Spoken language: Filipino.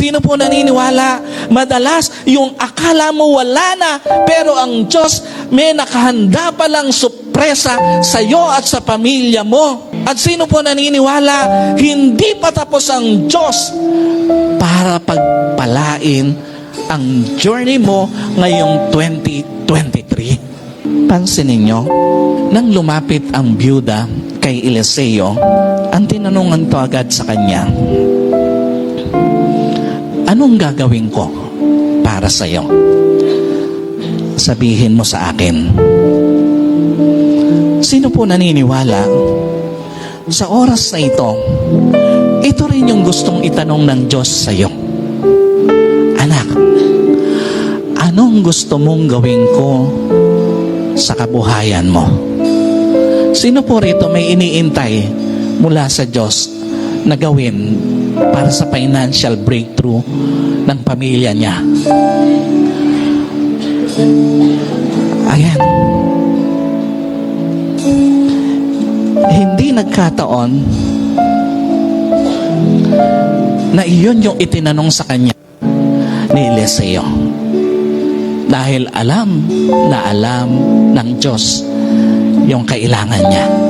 Sino po naniniwala? Madalas, yung akala mo wala na, pero ang Diyos may nakahanda palang sorpresa sa iyo at sa pamilya mo. At sino po naniniwala? Hindi pa tapos ang Diyos para pagpalain ang journey mo ngayong 2023. Pansinin nyo, nang lumapit ang byuda kay Eliseo, ang tinanungan to agad sa kanya, Anong gagawin ko para sa iyo? Sabihin mo sa akin. Sino po naniniwala sa oras na ito, ito rin yung gustong itanong ng Diyos sa iyo. Anak, anong gusto mong gawin ko sa kabuhayan mo? Sino po rito may iniintay mula sa Diyos na gawin para sa financial breakthrough ng pamilya niya? Ayan. Hindi nagkataon na iyon yung itinanong sa kanya ni Eliseo. Dahil alam na alam ng Diyos yung kailangan niya.